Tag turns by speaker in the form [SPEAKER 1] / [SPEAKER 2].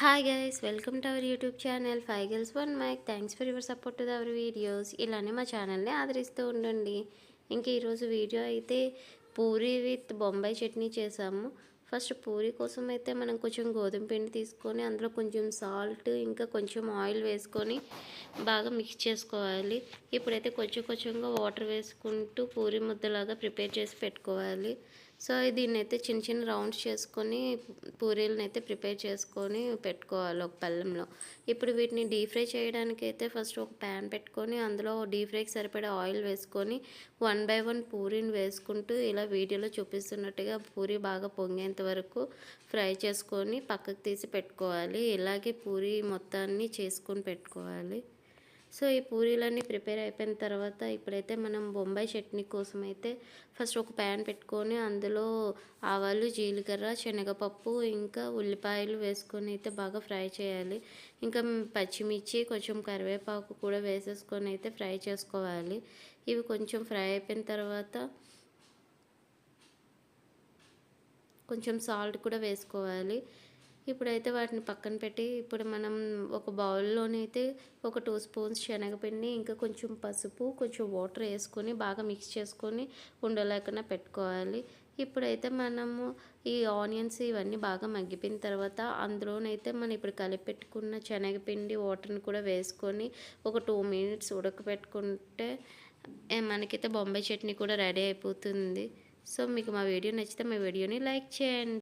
[SPEAKER 1] Hi guys welcome to our YouTube channel five girls one mike thanks for your support to our videos ఇలానే మా ఛానల్ని ఆదరిస్తూ ఉండండి. ఇంక ఈరోజు వీడియో అయితే పూరి విత్ బొంబాయి చట్నీ చేసాము. ఫస్ట్ పూరి కోసం అయితే మనం కొంచెం గోధుమ పిండి తీసుకొని అందులో కొంచెం సాల్ట్ ఇంకా కొంచెం ఆయిల్ వేసుకొని బాగా మిక్స్ చేసుకోవాలి. ఇప్పుడైతే కొంచెం కొంచెంగా వాటర్ వేసుకుంటూ పూరి ముద్దలాగా ప్రిపేర్ చేసి పెట్టుకోవాలి. సో దీన్ని అయితే చిన్న చిన్న రౌండ్స్ చేసుకొని పూరీలను అయితే ప్రిపేర్ చేసుకొని పెట్టుకోవాలి ఒక పళ్ళెంలో ఇప్పుడు వీటిని డీప్ ఫ్రై చేయడానికి అయితే ఫస్ట్ ఒక ప్యాన్ పెట్టుకొని అందులో డీప్ ఫ్రైకి సరిపడే ఆయిల్ వేసుకొని వన్ బై వన్ పూరీని వేసుకుంటూ ఇలా వీడియోలో చూపిస్తున్నట్టుగా పూరి బాగా పొంగేంత వరకు ఫ్రై చేసుకొని పక్కకు తీసి పెట్టుకోవాలి. ఇలాగే పూరి మొత్తాన్ని చేసుకొని పెట్టుకోవాలి. సో ఈ పూరీలన్నీ ప్రిపేర్ అయిపోయిన తర్వాత ఇప్పుడైతే మనం బొంబాయి చట్నీ కోసం అయితే ఫస్ట్ ఒక ప్యాన్ పెట్టుకొని అందులో ఆవాలు జీలకర్ర శనగపప్పు ఇంకా ఉల్లిపాయలు వేసుకొని అయితే బాగా ఫ్రై చేయాలి. ఇంకా పచ్చిమిర్చి కొంచెం కరివేపాకు కూడా వేసేసుకొని అయితే ఫ్రై చేసుకోవాలి. ఇవి కొంచెం ఫ్రై అయిపోయిన తర్వాత కొంచెం సాల్ట్ కూడా వేసుకోవాలి. ఇప్పుడైతే వాటిని పక్కన పెట్టి ఇప్పుడు మనం ఒక బౌల్లోనైతే ఒక టూ స్పూన్స్ శనగపిండి ఇంకా కొంచెం పసుపు కొంచెం వాటర్ వేసుకొని బాగా మిక్స్ చేసుకొని ఉండలేకుండా పెట్టుకోవాలి. ఇప్పుడైతే మనము ఈ ఆనియన్స్ ఇవన్నీ బాగా మగ్గిపోయిన తర్వాత అందులోనైతే మనం ఇప్పుడు కలిపెట్టుకున్న శనగపిండి వాటర్ని కూడా వేసుకొని ఒక టూ మినిట్స్ ఉడకపెట్టుకుంటే మనకైతే బొంబాయి చట్నీ కూడా రెడీ అయిపోతుంది. సో మీకు మా వీడియో నచ్చితే మా వీడియోని లైక్ చేయండి.